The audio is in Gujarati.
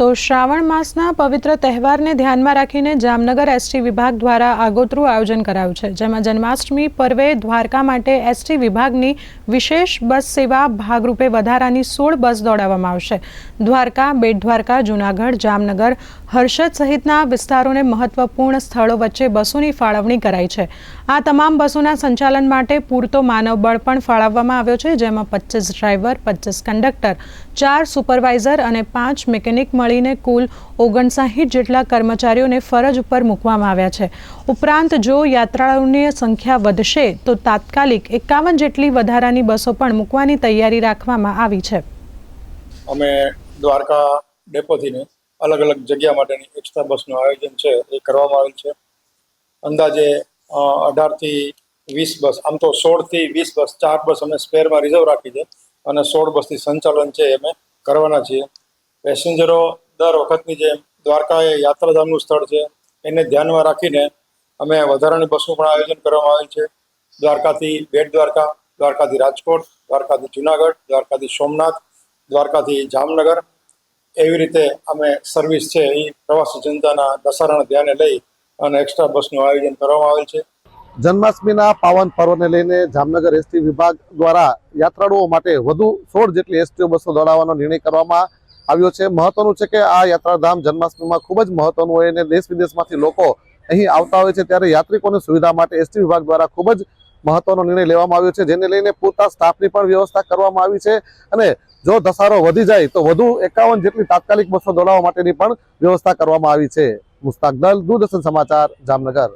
તો શ્રાવણ માસના પવિત્ર તહેવારને ધ્યાનમાં રાખીને જામનગર એસટી વિભાગ દ્વારા આગોતરું આયોજન કરાયું છે, જેમાં જન્માષ્ટમી પર્વે દ્વારકા માટે એસટી વિભાગની વિશેષ બસ સેવા ભાગરૂપે વધારાની સોળ બસ દોડાવવામાં આવશે. દ્વારકા બેટ દ્વારકા જૂનાગઢ, જામનગર, હર્ષદ સહિતના વિસ્તારોને મહત્વપૂર્ણ સ્થળો વચ્ચે બસોની ફાળવણી કરાઈ છે. આ તમામ બસોના સંચાલન માટે પૂરતો માનવબળ પણ ફાળવવામાં આવ્યો છે, જેમાં પચીસ ડ્રાઈવર પચીસ કંડક્ટર, ચાર સુપરવાઇઝર અને પાંચ મિકેનિક મળીને કુલ ઓગણસાહીઠ જેટલા કર્મચારીઓને ફરજ ઉપર મૂકવામાં આવ્યા છે. ઉપરાંત જો યાત્રાળુઓની સંખ્યા વધશે, તો તાત્કાલિક એકાવન જેટલી વધારાની બસો પણ મૂકવાની તૈયારી રાખવામાં આવી છે. અમે દ્વારકા ડેપોથીને અલગ અલગ જગ્યા માટેની એક્સ્ટ્રા બસનું આયોજન છે, એ કરવામાં આવેલ છે. અંદાજે અઢારથી વીસ બસ, આમ તો સોળથી વીસ બસ, ચાર બસ અમે સ્પેરમાં રિઝર્વ રાખી છે અને સોળ બસથી સંચાલન છે અમે કરવાના છીએ. પેસેન્જરો દર વખતની જેમ દ્વારકા એ યાત્રાધામનું સ્થળ છે, એને ધ્યાનમાં રાખીને અમે વધારાની બસનું પણ આયોજન કરવામાં આવેલ છે. દ્વારકાથી બેટ દ્વારકા, દ્વારકાથી રાજકોટ, દ્વારકાથી જુનાગઢ, દ્વારકાથી સોમનાથ, દ્વારકાથી જામનગર. એવી રીતે અમે સર્વિસ છે, એ પ્રવાસી જનતાના દસારણ ધ્યાને લઈ અને એક્સ્ટ્રા બસનું આયોજન કરવામાં આવેલ છે. જન્માષ્ટમીના પાવન પર્વને લઈને જામનગર એસટી વિભાગ દ્વારા યાત્રાળુઓ માટે વધુ સોળ જેટલી એસટીઓ બસો દોડાવવાનો નિર્ણય કરવામાં આવ્યો છે. મહત્વનું છે કે આ યાત્રાધામ જન્માષ્ટમીમાં ખૂબ જ મહત્વનું હોય અને દેશ વિદેશમાંથી લોકો અહીં આવતા હોય છે ત્યારે યાત્રિકોની સુવિધા માટે એસટી વિભાગ દ્વારા ખૂબ જ મહત્વનો નિર્ણય લેવામાં આવ્યો છે, જેને લઈને પૂરતા સ્ટાફની પણ વ્યવસ્થા કરવામાં આવી છે. અને જો ધસારો વધી જાય તો વધુ એકાવન જેટલી તાત્કાલિક બસો દોડાવવા માટેની પણ વ્યવસ્થા કરવામાં આવી છે. મુસ્તાક દલ, દૂરદર્શન સમાચાર, જામનગર.